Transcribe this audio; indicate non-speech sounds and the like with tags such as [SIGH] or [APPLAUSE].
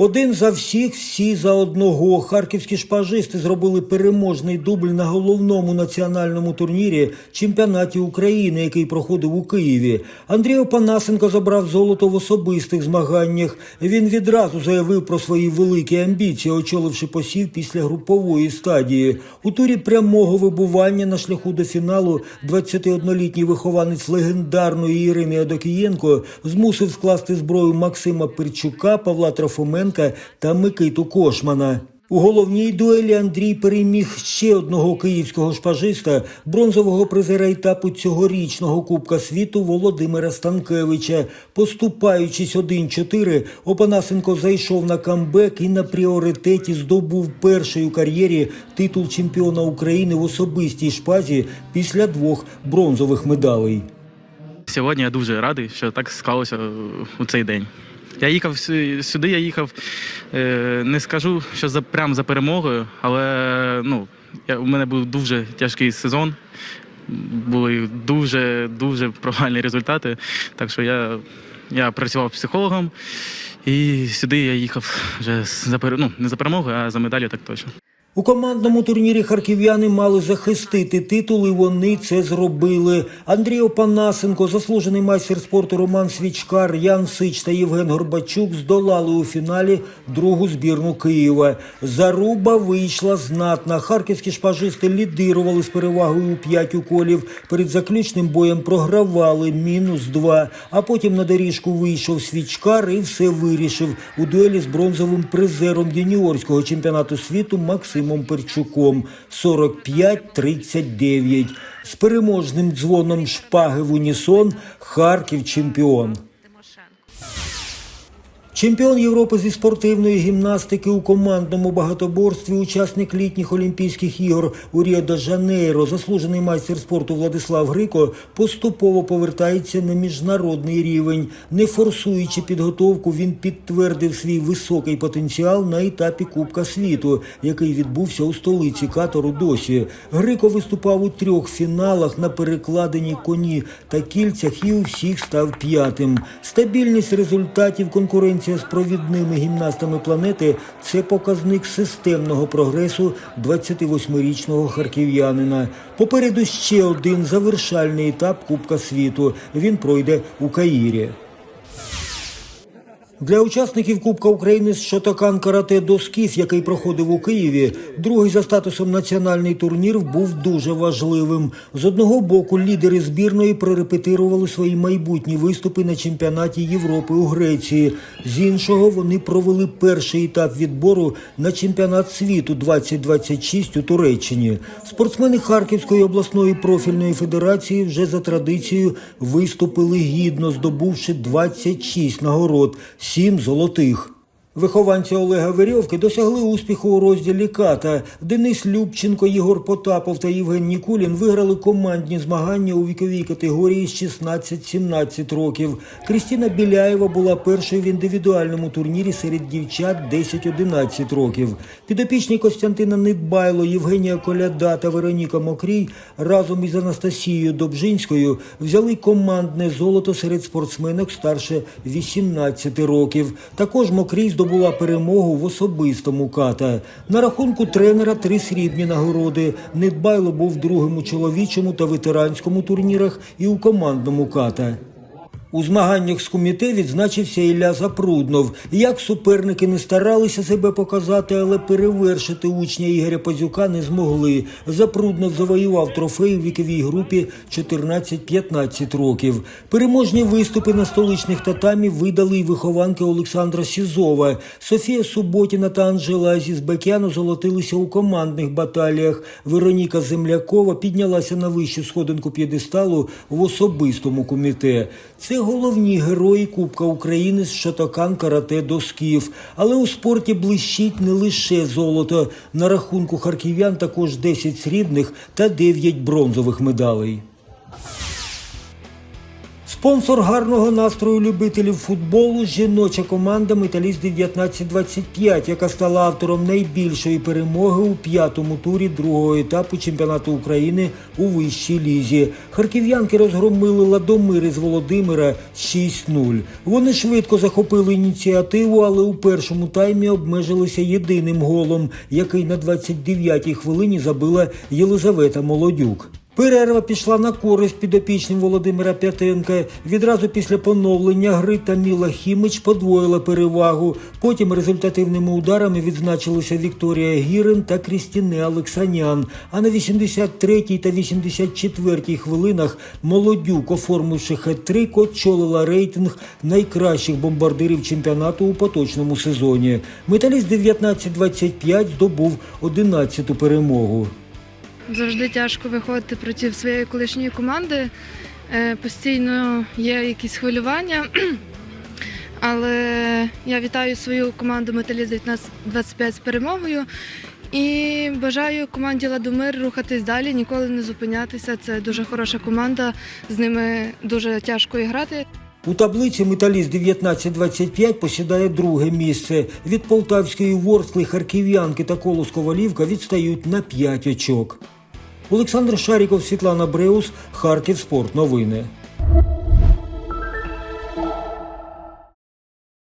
Один за всіх, всі за одного. Харківські шпажисти зробили переможний дубль на головному національному турнірі чемпіонаті України, який проходив у Києві. Андрій Опанасенко забрав золото в особистих змаганнях. Він відразу заявив про свої великі амбіції, очоливши посів після групової стадії. У турі прямого вибування на шляху до фіналу 21-літній вихованець легендарної Ірини Адокієнко змусив скласти зброю Максима Перчука, Павла Трофименка та Микиту Кошмана. У головній дуелі Андрій переміг ще одного київського шпажиста, бронзового призера етапу цьогорічного Кубка світу Володимира Станкевича. Поступаючись 1-4, Опанасенко зайшов на камбек і на пріоритеті здобув перший у кар'єрі титул чемпіона України в особистій шпазі після двох бронзових медалей. Сьогодні я дуже радий, що так склалося у цей день. Я їхав сюди, я їхав, е, не скажу, що за прям за перемогою, але ну, я, у мене був дуже тяжкий сезон. Були дуже дуже провальні результати. Так що я, я працював психологом, і сюди я їхав вже за ну, не за перемогою, а за медалі так точно. У командному турнірі харків'яни мали захистити титул, і вони це зробили. Андрій Опанасенко, заслужений майстер спорту Роман Свічкар, Ян Сич та Євген Горбачук здолали у фіналі другу збірну Києва. Заруба вийшла знатна. Харківські шпажисти лідирували з перевагою у п'ять уколів. Перед заключним боєм програвали мінус два. А потім на доріжку вийшов Свічкар і все вирішив у дуелі з бронзовим призером юніорського чемпіонату світу Максимом Перчуком 45-39. З переможним дзвоном шпаги в унісон Харків чемпіон. Чемпіон Європи зі спортивної гімнастики у командному багатоборстві, учасник літніх Олімпійських ігор у Ріо-де-Жанейро, заслужений майстер спорту Владислав Грико поступово повертається на міжнародний рівень. Не форсуючи підготовку, він підтвердив свій високий потенціал на етапі Кубка світу, який відбувся у столиці Катору досі. Грико виступав у трьох фіналах на перекладенні коні та кільцях і у всіх став п'ятим. Стабільність результатів конкуренція з провідними гімнастами планети це показник системного прогресу 28-річного харків'янина. Попереду ще один завершальний етап Кубка світу. Він пройде у Каїрі. Для учасників Кубка України з Шотокан Карате Досків, який проходив у Києві, другий за статусом національний турнір був дуже важливим. З одного боку, лідери збірної прорепетирували свої майбутні виступи на чемпіонаті Європи у Греції. З іншого вони провели перший етап відбору на чемпіонат світу 2026 у Туреччині. Спортсмени Харківської обласної профільної федерації вже за традицією виступили гідно, здобувши 26 нагород, 7 золотих. Вихованці Олега Верьовки досягли успіху у розділі ката. Денис Любченко, Єгор Потапов та Євген Нікулін виграли командні змагання у віковій категорії з 16-17 років. Крістіна Біляєва була першою в індивідуальному турнірі серед дівчат 10-11 років. Підопічні Костянтина Недбайло, Євгенія Коляда та Вероніка Мокрій разом із Анастасією Добжинською взяли командне золото серед спортсменок старше 18 років. Також Мокрій здобула перемогу в особистому ката. На рахунку тренера три срібні нагороди. Недбайло був другим у чоловічому та ветеранському турнірах і у командному ката. У змаганнях з куміте відзначився Ілля Запруднов. Як суперники не старалися себе показати, але перевершити учня Ігоря Пазюка не змогли. Запруднов завоював трофей у віковій групі 14-15 років. Переможні виступи на столичних татамі видали й вихованки Олександра Сізова. Софія Суботіна та Анжела Азізбекян озолотилися у командних баталіях. Вероніка Землякова піднялася на вищу сходинку п'єдесталу в особистому куміте. Це головні герої Кубка України з шатокан карате до скіф. Але у спорті блищить не лише золото. На рахунку харків'ян також 10 срібних та 9 бронзових медалей. Спонсор гарного настрою любителів футболу жіноча команда Металіст 1925, яка стала автором найбільшої перемоги у п'ятому турі другого етапу чемпіонату України у вищій лізі. Харків'янки розгромили Ладомир із Володимира 6-0. Вони швидко захопили ініціативу, але у першому таймі обмежилися єдиним голом, який на 29-й хвилині забила Єлизавета Молодюк. Перерва пішла на користь підопічним Володимира П'ятенка. Відразу після поновлення гри Таміла Хімич подвоїла перевагу. Потім результативними ударами відзначилися Вікторія Гірин та Крістіне Олексанян. А на 83-й та 84-й хвилинах Молодюк, оформивши хет-трик, очолила рейтинг найкращих бомбардирів чемпіонату у поточному сезоні. Металіст 19-25 здобув 11-ту перемогу. Завжди тяжко виходити проти своєї колишньої команди. Е, Постійно є якісь хвилювання. [CLEARS THROAT] Але я вітаю свою команду Металіст 1925 з перемогою і бажаю команді Ладомир рухатись далі, ніколи не зупинятися. Це дуже хороша команда, з ними дуже тяжко грати. У таблиці металіст 1925 посідає друге місце. Від полтавської ворскли, харків'янки та колос Ковалівка відстають на 5 очок. Олександр Шаріков, Світлана Бреус, Харків Спорт. Новини.